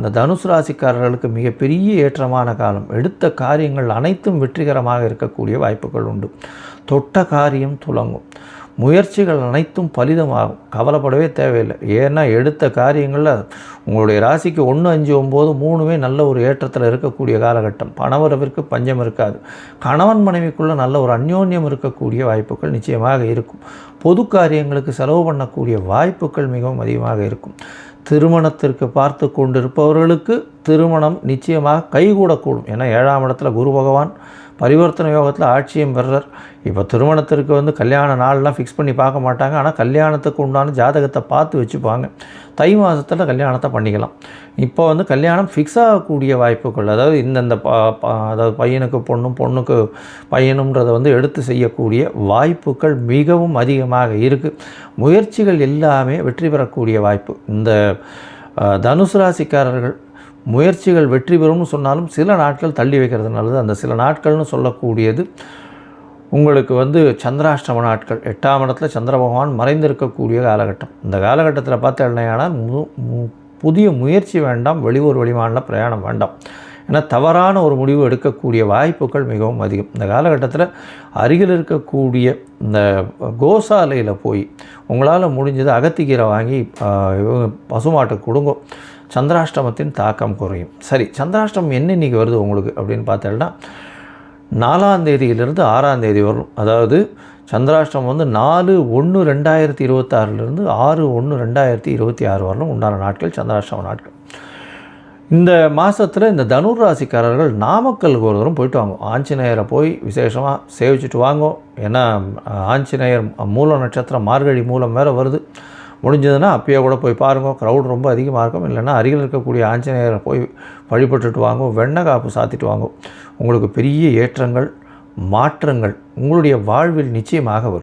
இந்த தனுசு ராசிக்காரர்களுக்கு மிகப்பெரிய ஏற்றமான காலம். எடுத்த காரியங்கள் அனைத்தும் வெற்றிகரமாக இருக்கக்கூடிய வாய்ப்புகள் உண்டு. தொட்ட காரியம் துலங்கும் முயற்சிகள் அனைத்தும் பலிதமாகும். கவலைப்படவே தேவையில்லை. ஏன்னா எடுத்த காரியங்களில் உங்களுடைய ராசிக்கு ஒன்று அஞ்சு ஒம்பது மூணுமே நல்ல ஒரு ஏற்றத்தில் இருக்கக்கூடிய காலகட்டம். பணவரவிற்கு பஞ்சம் இருக்காது. கணவன் மனைவிக்குள்ளே நல்ல ஒரு அந்யோன்யம் இருக்கக்கூடிய வாய்ப்புகள் நிச்சயமாக இருக்கும். பொது காரியங்களுக்கு செலவு பண்ணக்கூடிய வாய்ப்புகள் மிகவும் அதிகமாக இருக்கும். திருமணத்திற்கு பார்த்து கொண்டிருப்பவர்களுக்கு திருமணம் நிச்சயமாக கைகூடக்கூடும். ஏன்னா ஏழாம் இடத்துல குரு பகவான் பரிவர்த்தனை யோகத்தில் ஆட்சியம் பெறுறார் இப்போ திருமணத்திற்கு வந்து கல்யாண நாள்லாம் ஃபிக்ஸ் பண்ணி பார்க்க மாட்டாங்க. ஆனால் கல்யாணத்துக்கு உண்டான ஜாதகத்தை பார்த்து வச்சுப்பாங்க. தை மாதத்தில் கல்யாணத்தை பண்ணிக்கலாம். இப்போ வந்து கல்யாணம் ஃபிக்ஸ் ஆகக்கூடிய வாய்ப்புகள் அதாவது இந்தந்த அதாவது பையனுக்கு பொண்ணும் பொண்ணுக்கு பையனுன்றதை வந்து எடுத்து செய்யக்கூடிய வாய்ப்புகள் மிகவும் அதிகமாக இருக்குது முயற்சிகள் எல்லாமே வெற்றி பெறக்கூடிய வாய்ப்பு. இந்த தனுசு ராசிக்காரர்கள் முயற்சிகள் வெற்றி பெறும்னு சொன்னாலும் சில நாட்கள் தள்ளி வைக்கிறது நல்லது. அந்த சில நாட்கள்னு சொல்லக்கூடியது உங்களுக்கு வந்து சந்திராஷ்டம நாட்கள். எட்டாம் இடத்துல சந்திர பகவான் மறைந்திருக்கக்கூடிய காலகட்டம். இந்த காலகட்டத்தில் பார்த்து மு மு- புதிய முயற்சி வேண்டாம் வெளியூர் வெளிமாநில பிரயாணம் வேண்டாம். ஏன்னா தவறான ஒரு முடிவு எடுக்கக்கூடிய வாய்ப்புகள் மிகவும் அதிகம். இந்த காலகட்டத்தில் அருகில் இருக்கக்கூடிய இந்த கோசாலையில் போய் உங்களால் முடிஞ்சது அகத்திக்கீரை வாங்கி பசுமாட்டை இவங்க கொடுங்க. சந்திராஷ்டமத்தின் தாக்கம் குறையும். சரி சந்திராஷ்டமம் என்ன இன்னைக்கு வருது உங்களுக்கு அப்படின்னு பார்த்தேன்னா நாலாம் தேதியிலிருந்து ஆறாம் தேதி வரும். அதாவது சந்திராஷ்டமம் வந்து நாலு ஒன்று ரெண்டாயிரத்தி இருபத்தாறுலேருந்து ஆறு ஒன்று ரெண்டாயிரத்தி இருபத்தி ஆறு வரலும் உண்டான நாட்கள் சந்திராஷ்டம நாட்கள். இந்த மாதத்தில் இந்த தனுர் ராசிக்காரர்கள் நாமக்கலுக்கு ஒரு தூரம் போயிட்டு வாங்க. ஆஞ்சநேயரை போய் விசேஷமாக சேவிச்சுட்டு வாங்கோ. ஏன்னா ஆஞ்சநேயர் மூல நட்சத்திரம் மார்கழி மூலம் வேறு வருது. முடிஞ்சதுன்னா அப்பயே கூட போய் பாருங்க. க்ரௌட் ரொம்ப அதிகமாக இருக்கும். இல்லைன்னா அருகில் இருக்கக்கூடிய ஆஞ்சநேயரை போய் வழிபட்டுட்டு வாங்க. வெண்ணெய் காப்பு சாத்திட்டு வாங்க. உங்களுக்கு பெரிய ஏற்றங்கள் மாற்றங்கள் உங்களுடைய வாழ்வில் நிச்சயமாக வரும்.